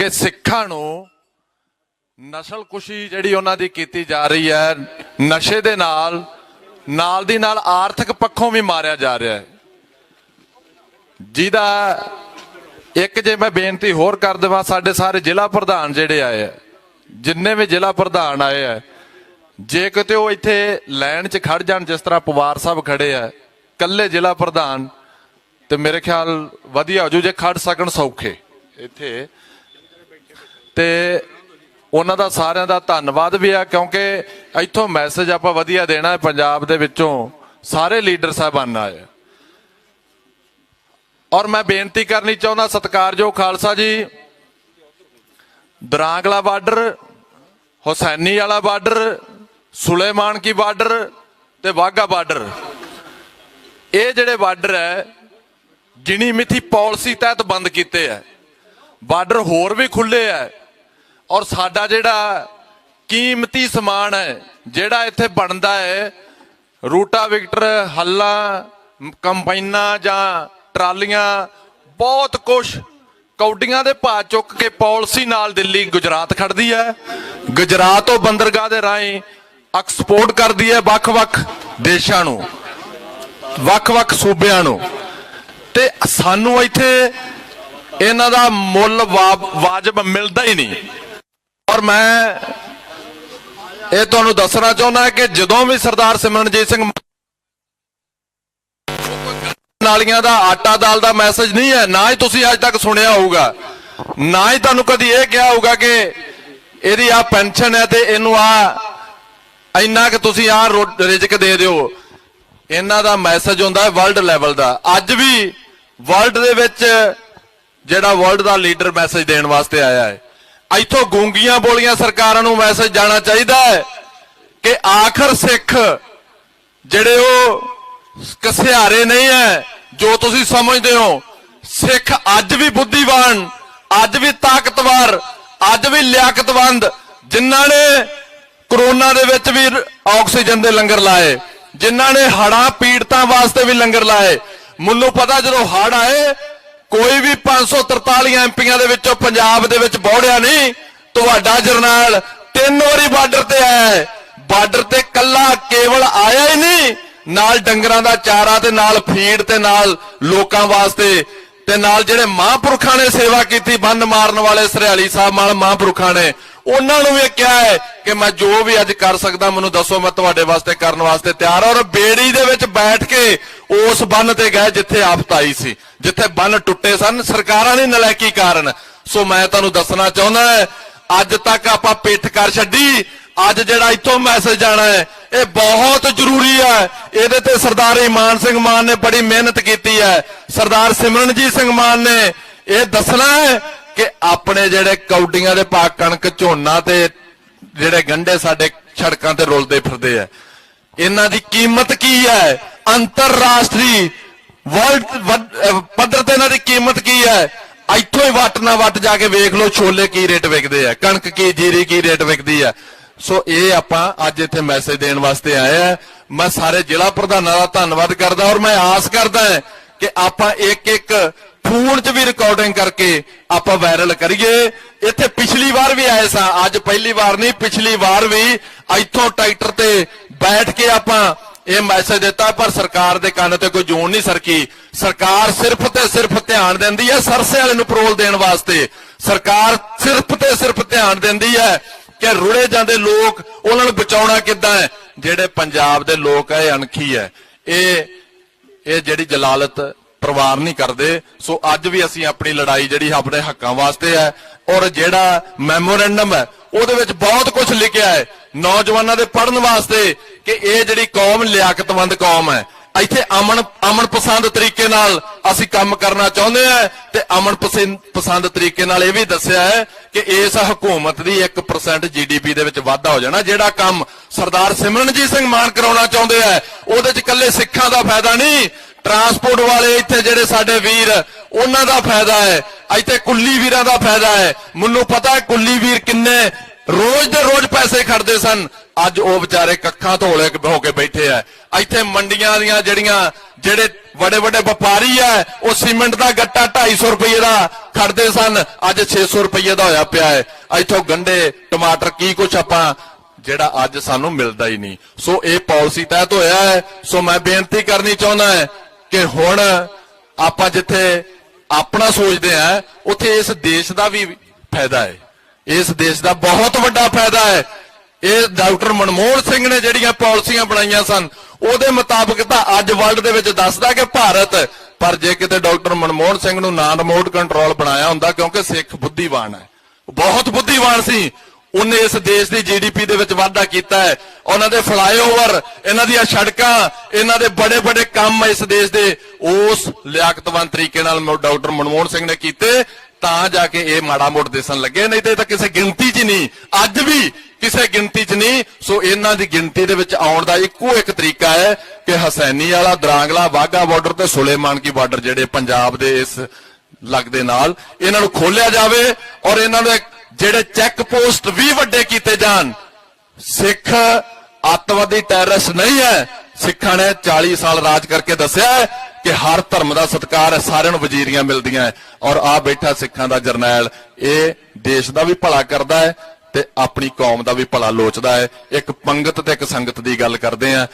ਕਿ ਸਿੱਖਾਂ ਨੂੰ ਨਸਲ ਕੁਸ਼ੀ ਜਿਹੜੀ ਉਹਨਾਂ ਦੀ ਕੀਤੀ ਜਾ ਰਹੀ ਹੈ, ਨਸ਼ੇ ਦੇ ਨਾਲ ਨਾਲ ਦੀ ਨਾਲ ਆਰਥਿਕ ਪੱਖੋਂ ਵੀ ਮਾਰਿਆ ਜਾ ਰਿਹਾ ਹੈ। ਜਿਹਦਾ ਇੱਕ ਜੇ ਮੈਂ ਬੇਨਤੀ ਹੋਰ ਕਰ ਦੇਵਾਂ, ਸਾਡੇ ਸਾਰੇ ਜ਼ਿਲ੍ਹਾ ਪ੍ਰਧਾਨ ਜਿਹੜੇ ਆਏ ਆ, ਜਿੰਨੇ ਵੀ ਜ਼ਿਲ੍ਹਾ ਪ੍ਰਧਾਨ ਆਏ ਆ, ਜੇ ਕਿਤੇ ਉਹ ਇੱਥੇ ਲਾਈਨ 'ਚ ਖੜ ਜਾਣ, ਜਿਸ ਤਰ੍ਹਾਂ ਪਵਾਰ ਸਾਹਿਬ ਖੜੇ ਆ ਕੱਲੇ ਜ਼ਿਲ੍ਹਾ ਪ੍ਰਧਾਨ, ਤੇ ਮੇਰੇ ਖਿਆਲ ਵਧੀਆ ਹੋ ਜੂ ਜੇ ਖੜ ਸਕਣ ਸੌਖੇ ਇੱਥੇ। ਤੇ ਉਹਨਾਂ ਦਾ ਸਾਰਿਆਂ ਦਾ ਧੰਨਵਾਦ ਵੀ ਆ, ਕਿਉਂਕਿ ਇੱਥੋਂ ਮੈਸੇਜ ਆਪਾਂ ਵਧੀਆ ਦੇਣਾ ਹੈ, ਪੰਜਾਬ ਦੇ ਵਿੱਚੋਂ ਸਾਰੇ ਲੀਡਰ ਸਾਹਿਬਾਨ ਆਏ ਔਰ ਮੈਂ ਬੇਨਤੀ ਕਰਨੀ ਚਾਹੁੰਦਾ, ਸਤਿਕਾਰਯੋਗ ਖਾਲਸਾ ਜੀ, ਦਰਾਂਗਲਾ ਬਾਰਡਰ, ਹੁਸੈਨੀ ਵਾਲਾ ਬਾਰਡਰ, ਸੁਲੇਮਾਨ ਕੀ ਬਾਰਡਰ ਤੇ ਵਾਗਾ ਬਾਰਡਰ। ਇਹ ਜਿਹੜੇ ਬਾਰਡਰ ਹੈ ਗਿਣੀ ਮਿਥੀ ਪਾਲਿਸੀ ਤਹਿਤ ਬੰਦ ਕੀਤੇ ਹੈ। ਬਾਰਡਰ ਹੋਰ ਵੀ ਖੁੱਲੇ ਹੈ ਔਰ ਸਾਡਾ ਜਿਹੜਾ ਕੀਮਤੀ ਸਮਾਨ ਹੈ ਜਿਹੜਾ ਇੱਥੇ ਬਣਦਾ ਹੈ ਰੂਟਾ ਵਿਕਟਰ ਹੱਲਾ, ਕੰਬਾਈਨਾਂ ਜਾਂ ਟਰਾਲੀਆਂ, ਬਹੁਤ ਕੁਝ ਕੌਡੀਆਂ ਦੇ ਭਾਅ ਚੁੱਕ ਕੇ ਪਾਲਿਸੀ ਨਾਲ ਦਿੱਲੀ ਗੁਜਰਾਤ ਖੜਦੀ ਹੈ ਗੁਜਰਾਤ ਤੋਂ ਬੰਦਰਗਾਹ ਦੇ ਰਾਹੀਂ ਐਕਸਪੋਰਟ ਕਰਦੀ ਹੈ ਵੱਖ-ਵੱਖ ਦੇਸ਼ਾਂ ਨੂੰ, ਵੱਖ-ਵੱਖ ਸੂਬਿਆਂ ਨੂੰ। ਤੇ ਸਾਨੂੰ ਇੱਥੇ ਇਹਨਾਂ ਦਾ ਮੁੱਲ ਵਾ- ਵਾਜਬ ਮਿਲਦਾ ਹੀ ਨਹੀਂ। ਔਰ ਮੈਂ ਇਹ ਤੁਹਾਨੂੰ ਦੱਸਣਾ ਚਾਹੁੰਦਾ ਕਿ ਜਦੋਂ ਵੀ ਸਰਦਾਰ ਸਿਮਰਨਜੀਤ ਸਿੰਘ ਨਾਲੀਆਂ ਦਾ ਆਟਾ ਦਾਲ ਦਾ ਮੈਸੇਜ ਨਹੀਂ ਹੈ, ਨਾ ਹੀ ਤੁਸੀਂ ਅੱਜ ਤੱਕ ਸੁਣਿਆ ਹੋਊਗਾ। ਨਾ ਹੀ ਤੁਹਾਨੂੰ ਕਦੀ ਇਹ ਕਿਹਾ ਹੋਊਗਾ ਕਿ ਇਹਦੀ ਆ ਪੈਨਸ਼ਨ ਹੈ ਤੇ ਇਹਨੂੰ ਆ ਇੰਨਾ ਕਿ ਤੁਸੀਂ ਆ ਰਿਜਕ ਦੇ ਦਿਓ। ਇਹਨਾਂ ਦਾ ਮੈਸੇਜ ਹੁੰਦਾ ਹੈ ਵਰਲਡ ਲੈਵਲ ਦਾ। ਅੱਜ ਵੀ ਵਰਲਡ ਦੇ ਵਿੱਚ ਜਿਹੜਾ ਵਰਲਡ ਦਾ ਲੀਡਰ ਮੈਸੇਜ ਦੇਣ ਵਾਸਤੇ ਆਇਆ ਹੈ। ਇੱਥੋਂ ਗੂੰਗੀਆਂ ਬੋਲੀਆਂ ਸਰਕਾਰਾਂ ਨੂੰ ਮੈਸੇਜ ਜਾਣਾ ਚਾਹੀਦਾ ਹੈ ਕਿ ਆਖਰ ਸਿੱਖ ਜਿਹੜੇ ਉਹ ਕਸਿਆਰੇ ਨਹੀਂ ਹੈ, ਜੋ ਤੁਸੀਂ ਸਮਝਦੇ ਹੋ, ਸਿੱਖ ਅੱਜ ਵੀ ਬੁੱਧੀਵਾਨ, ਅੱਜ ਵੀ ਤਾਕਤਵਰ, ਅੱਜ ਵੀ ਲਿਆਕਤਵੰਦ, ਜਿਨ੍ਹਾਂ ਨੇ ਕਰੋਨਾ ਦੇ ਵਿੱਚ ਵੀ ਆਕਸੀਜਨ ਦੇ ਲੰਗਰ ਲਾਏ, ਜਿਨ੍ਹਾਂ ਨੇ ਹੜਾਂ ਪੀੜਤਾਂ ਵਾਸਤੇ ਵੀ ਲੰਗਰ ਲਾਏ। ਮੈਨੂੰ ਪਤਾ ਜਦੋਂ ਹੜ ਆਏ ਕੋਈ ਵੀ 543 ਐਮਪੀਆਂ ਦੇ ਵਿੱਚੋਂ ਪੰਜਾਬ ਦੇ ਵਿੱਚ ਬੋੜਿਆ ਨਹੀਂ, ਤੁਹਾਡਾ ਜਰਨੈਲ ਤਿੰਨ ਵਾਰੀ ਬਾਰਡਰ ਤੇ ਆਇਆ ਬਾਰਡਰ ਤੇ ਕੱਲਾ ਕੇਵਲ ਆਇਆ ਹੀ ਨਹੀਂ, ਨਾਲ ਡੰਗਰਾਂ ਦਾ ਚਾਰਾ ਤੇ ਨਾਲ ਫੀਡ ਤੇ ਨਾਲ ਲੋਕਾਂ ਵਾਸਤੇ ਤੇ ਨਾਲ ਜਿਹੜੇ ਮਹਾਂਪੁਰਖਾਂ ਨੇ ਸੇਵਾ ਕੀਤੀ, ਬੰਨ ਮਾਰਨ ਵਾਲੇ ਸਰਿਆਲੀ ਸਾਹਿਬ ਨਾਲ ਮਹਾਂਪੁਰਖਾਂ ਨੇ, ਉਹਨਾਂ ਨੂੰ ਵੀ ਕਿਹਾ ਹੈ ਕਿ ਮੈਂ ਜੋ ਵੀ ਅੱਜ ਕਰ ਸਕਦਾ, ਮੈਨੂੰ ਦੱਸੋ ਮੈਂ ਤੁਹਾਡੇ ਵਾਸਤੇ, ਕਰਨ ਵਾਸਤੇ ਤਿਆਰ ਹਾਂ। ਔਰ ਬੇੜੀ ਦੇ ਵਿੱਚ ਬੈਠ ਕੇ ਉਸ ਬੰਨ ਤੇ ਗਏ ਜਿੱਥੇ ਆਫਤ ਆਈ ਸੀ, ਜਿੱਥੇ ਬੰਨ ਟੁੱਟੇ ਸਨ। ਸਰਕਾਰਾਂ ਦੀ ਨਲਾਇਕੀ ਕਾਰਨ। ਸੋ ਮੈਂ ਤੁਹਾਨੂੰ ਦੱਸਣਾ ਚਾਹੁੰਦਾ ਅੱਜ ਤੱਕ ਆਪਾਂ ਪਿੱਠ ਕਰ ਛੱਡੀ। ਅੱਜ ਜਿਹੜਾ ਇੱਥੋਂ ਮੈਸੇਜ ਜਾਣਾ ਹੈ, ਇਹ ਬਹੁਤ ਜ਼ਰੂਰੀ ਹੈ। ਇਹਦੇ ਤੇ ਸਰਦਾਰ ਇਮਾਨ ਸਿੰਘ ਮਾਨ ਨੇ ਬੜੀ ਮਿਹਨਤ ਕੀਤੀ ਹੈ। ਸਰਦਾਰ ਸਿਮਰਨਜੀਤ ਸਿੰਘ ਮਾਨ ਨੇ ਇਹ ਦੱਸਣਾ ਹੈ ਕਿ ਆਪਣੇ ਜਿਹੜੇ ਕੌਡੀਆਂ ਦੇ ਪਾ ਕਣਕ ਝੋਨਾ ਤੇ ਜਿਹੜੇ ਗੰਡੇ ਸਾਡੇ ਸੜਕਾਂ ਤੇ ਰੁਲਦੇ ਫਿਰਦੇ ਆ ਇਹਨਾਂ ਦੀ ਕੀਮਤ ਕੀ ਹੈ? ਅੰਤਰਰਾਸ਼ਟਰੀ ਵਰਲਡ ਪੱਧਰ ਤੇ ਇਹਨਾਂ ਦੀ ਕੀਮਤ ਕੀ ਹੈ? ਇੱਥੋਂ ਹੀ ਵੱਟ ਨਾ ਵੱਟ ਜਾ ਕੇ ਵੇਖ ਲਓ ਛੋਲੇ ਕੀ ਰੇਟ ਵਿਕਦੇ ਆ, ਕਣਕ ਕੀ, ਜੀਰੀ ਕੀ ਰੇਟ ਵਿਕਦੀ ਆ। ਸੋ ਇਹ ਆਪਾਂ ਅੱਜ ਇੱਥੇ ਮੈਸੇਜ ਦੇਣ ਵਾਸਤੇ ਆਏ ਆ। ਮੈਂ ਸਾਰੇ ਜ਼ਿਲ੍ਹਾ ਪ੍ਰਧਾਨਾਂ ਦਾ ਧੰਨਵਾਦ ਕਰਦਾ ਔਰ ਮੈਂ ਆਸ ਕਰਦਾ ਕਿ ਆਪਾਂ ਇੱਕ ਇੱਕ ਫੋਨ 'ਚ ਵੀ ਰਿਕਾਰਡਿੰਗ ਕਰਕੇ ਆਪਾਂ ਵਾਇਰਲ ਕਰੀਏ। ਇੱਥੇ ਪਿਛਲੀ ਵਾਰ ਵੀ ਆਏ ਸਾਂ। ਅੱਜ ਪਹਿਲੀ ਵਾਰ ਨਹੀਂ, ਪਿਛਲੀ ਵਾਰ ਵੀ ਇੱਥੋਂ ਟਰੈਕਟਰ ਤੇ ਬੈਠ ਕੇ ਆਪਾਂ ਇਹ ਮੈਸੇਜ ਦਿੱਤਾ, ਪਰ ਸਰਕਾਰ ਦੇ ਕੰਨ ਤੇ ਕੋਈ ਜੂਨ ਨਹੀਂ ਸਰਕੀ। ਸਰਕਾਰ ਸਿਰਫ ਤੇ ਸਿਰਫ ਧਿਆਨ ਦਿੰਦੀ ਹੈ ਸਰਸੇ ਵਾਲੇ ਨੂੰ ਪਰੋਲ ਦੇਣ ਵਾਸਤੇ। ਸਰਕਾਰ ਸਿਰਫ ਤੇ ਸਿਰਫ ਧਿਆਨ ਦਿੰਦੀ ਹੈ ਕਿ ਰੁੜੇ ਜਾਂਦੇ ਲੋਕ, ਉਹਨਾਂ ਨੂੰ ਬਚਾਉਣਾ ਕਿੱਦਾਂ ਹੈ? ਜਿਹੜੇ ਪੰਜਾਬ ਦੇ ਲੋਕ ਹੈ, ਇਹ ਅਣਖੀ ਹੈ। ਇਹ ਇਹ ਜਿਹੜੀ ਜਲਾਲਤ ਪਰਿਵਾਰ ਨਹੀਂ ਕਰਦੇ। ਸੋ ਅੱਜ ਵੀ ਅਸੀਂ ਆਪਣੀ ਲੜਾਈ ਜਿਹੜੀ ਆਪਣੇ ਹੱਕਾਂ ਵਾਸਤੇ ਹੈ ਔਰ ਜਿਹੜਾ ਮੈਮੋਰੈਂਡਮ ਹੈ, ਉਹਦੇ ਵਿੱਚ ਬਹੁਤ ਕੁਝ ਲਿਖਿਆ ਹੈ। ਨੌਜਵਾਨਾਂ ਦੇ ਪੜ੍ਹਨ ਵਾਸਤੇ ਕਿ ਇਹ ਜਿਹੜੀ ਕੌਮ ਲਿਆਕਤਮੰਦ ਕੌਮ ਹੈ, ਇੱਥੇ ਅਮਨ ਅਮਨ ਪਸੰਦ ਤਰੀਕੇ ਨਾਲ ਅਸੀਂ ਕੰਮ ਕਰਨਾ ਚਾਹੁੰਦੇ ਹਾਂ ਤੇ ਅਮਨ ਪਸੰਦ ਪਸੰਦ ਤਰੀਕੇ ਨਾਲ ਇਹ ਵੀ ਦੱਸਿਆ ਹੈ ਕਿ ਇਸ ਹਕੂਮਤ ਦੀ 1% ਜੀਡੀਪੀ ਦੇ ਵਿੱਚ ਵਾਧਾ ਹੋ ਜਾਣਾ, ਜਿਹੜਾ ਕੰਮ ਸਰਦਾਰ ਸਿਮਰਨਜੀਤ ਸਿੰਘ ਮਾਨ ਕਰਾਉਣਾ ਚਾਹੁੰਦੇ ਆ ਉਹਦੇ 'ਚ ਇਕੱਲੇ ਸਿੱਖਾਂ ਦਾ ਫਾਇਦਾ ਨਹੀਂ ਟਰਾਂਸਪੋਰਟ ਵਾਲੇ ਇੱਥੇ ਜਿਹੜੇ ਸਾਡੇ ਵੀਰ, ਉਹਨਾਂ ਦਾ ਫਾਇਦਾ ਹੈ। ਇੱਥੇ ਕੁੱਲੀ ਵੀਰਾਂ ਦਾ ਫਾਇਦਾ ਹੈ। ਮੈਨੂੰ ਪਤਾ ਹੈ ਕੁੱਲੀ ਵੀਰ ਕਿੰਨੇ ਰੋਜ਼ ਦੇ ਰੋਜ਼ ਪੈਸੇ ਖੜਦੇ ਸਨ। ਅੱਜ ਉਹ ਵਿਚਾਰੇ ਕੱਖਾਂ ਧੋਲੇ ਹੋ ਕੇ ਬੈਠੇ ਆ। ਇੱਥੇ ਮੰਡੀਆਂ ਦੀਆਂ ਜਿਹੜੀਆਂ, ਜਿਹੜੇ ਵੱਡੇ ਵੱਡੇ ਵਪਾਰੀ ਆ, ਉਹ ਸੀਮੈਂਟ ਦਾ ਗੱਟਾ 250 ਰੁਪਏ ਦਾ ਖੜਦੇ ਸਨ। ਅੱਜ 600 ਰੁਪਏ ਦਾ ਹੋਇਆ ਪਿਆ ਹੈ। ਇੱਥੋਂ ਗੰਡੇ, ਟਮਾਟਰ, ਕੀ ਕੁਛ ਆਪਾਂ, ਜਿਹੜਾ ਅੱਜ ਸਾਨੂੰ ਮਿਲਦਾ ਹੀ ਨਹੀਂ। ਸੋ ਇਹ ਪਾਲਿਸੀ ਤਹਿਤ ਹੋਇਆ ਹੈ। ਸੋ ਮੈਂ ਬੇਨਤੀ ਕਰਨੀ ਚਾਹੁੰਦਾ ਹੈ ਕਿ ਹੁਣ ਆਪਾਂ ਜਿੱਥੇ ਆਪਣਾ ਸੋਚਦੇ ਆ ਉੱਥੇ ਇਸ ਦੇਸ਼ ਦਾ ਵੀ ਫਾਇਦਾ ਹੈ। ਇਸ ਦੇਸ਼ ਦਾ ਬਹੁਤ ਵੱਡਾ ਫਾਇਦਾ ਹੈ। ਇਹ ਡਾਕਟਰ ਮਨਮੋਹਨ ਸਿੰਘ ਨੇ ਜਿਹੜੀਆਂ ਪਾਲਿਸੀਆਂ ਬਣਾਈਆਂ ਸਨ, ਉਹਦੇ ਮੁਤਾਬਕ ਤਾਂ ਅੱਜ ਵਰਲਡ ਦੇ ਵਿੱਚ ਦੱਸਦਾ ਕਿ ਭਾਰਤ, ਪਰ ਜੇ ਕਿਤੇ ਡਾਕਟਰ ਮਨਮੋਹਨ ਸਿੰਘ ਨੂੰ ਨਾ ਰਿਮੋਟ ਕੰਟਰੋਲ ਬਣਾਇਆ ਹੁੰਦਾ, ਕਿਉਂਕਿ ਸਿੱਖ ਬੁੱਧੀਵਾਨ ਹੈ। ਬਹੁਤ ਬੁੱਧੀਵਾਨ ਸੀ। ਉਹਨੇ ਇਸ ਦੇਸ਼ ਦੀ ਜੀਡੀਪੀ ਦੇ ਵਿੱਚ ਵਾਧਾ ਕੀਤਾ ਹੈ। ਉਹਨਾਂ ਦੇ ਫਲਾਈਓਵਰ ਇਹਨਾਂ ਦੀਆਂ ਸੜਕਾਂ, ਇਹਨਾਂ ਦੇ ਬੜੇ ਬੜੇ ਕੰਮ ਇਸ ਦੇਸ਼ ਦੇ। ਉਸ ਲਿਆਕਤਵੰਤ ਤਰੀਕੇ ਨਾਲ ਡਾਕਟਰ ਮਨਮੋਹਨ ਸਿੰਘ ਨੇ ਕੀਤੇ, ਤਾਂ ਜਾ ਕੇ ਇਹ ਮਾੜਾ ਮੋੜ ਦਿਸਣ ਲੱਗੇ। ਨਹੀਂ ਤੇ ਇਹ ਤਾਂ ਕਿਸੇ ਗਿਣਤੀ 'ਚ ਨਹੀਂ, ਅੱਜ ਵੀ ਕਿਸੇ ਗਿਣਤੀ 'ਚ ਨਹੀਂ। ਸੋ ਇਹਨਾਂ ਦੀ ਗਿਣਤੀ ਦੇ ਵਿੱਚ ਆਉਣ ਦਾ ਇੱਕੋ ਇੱਕ ਤਰੀਕਾ ਹੈ ਕਿ ਹਸੈਨੀ ਵਾਲਾ, ਦਰਾਂਗਲਾ ਵਾਗਾ ਬਾਰਡਰ ਤੇ ਸੁਲੇਮਾਨ ਕੀ ਬਾਰਡਰ ਜਿਹੜੇ ਪੰਜਾਬ ਦੇ ਇਸ ਲੱਗਦੇ ਨਾਲ, ਇਹਨਾਂ ਨੂੰ ਖੋਲਿਆ ਜਾਵੇ ਔਰ ਇਹਨਾਂ ਨੂੰ ਜਿਹੜੇ ਚੈੱਕ ਪੋਸਟ ਵੀ ਵੱਡੇ ਕੀਤੇ ਜਾਣ, ਸਿੱਖ ਅੱਤਵਾਦੀ ਟੈਰਰਿਸਟ ਨਹੀਂ ਹੈ। ਸਿੱਖਾਂ ਨੇ 40 ਸਾਲ ਰਾਜ ਕਰਕੇ ਦੱਸਿਆ ਹੈ ਕਿ ਹਰ ਧਰਮ ਦਾ ਸਤਿਕਾਰ ਹੈ, ਸਾਰਿਆਂ ਨੂੰ ਵਜ਼ੀਰੀਆਂ ਮਿਲਦੀਆਂ ਹੈ। ਔਰ ਆ ਬੈਠਾ ਸਿੱਖਾਂ ਦਾ ਜਰਨੈਲ, ਇਹ ਦੇਸ਼ ਦਾ ਵੀ ਭਲਾ ਕਰਦਾ ਹੈ ਤੇ ਆਪਣੀ ਕੌਮ ਦਾ ਵੀ ਭਲਾ ਲੋਚਦਾ ਹੈ। ਇੱਕ ਪੰਗਤ ਤੇ ਇੱਕ ਸੰਗਤ ਦੀ ਗੱਲ ਕਰਦੇ ਆ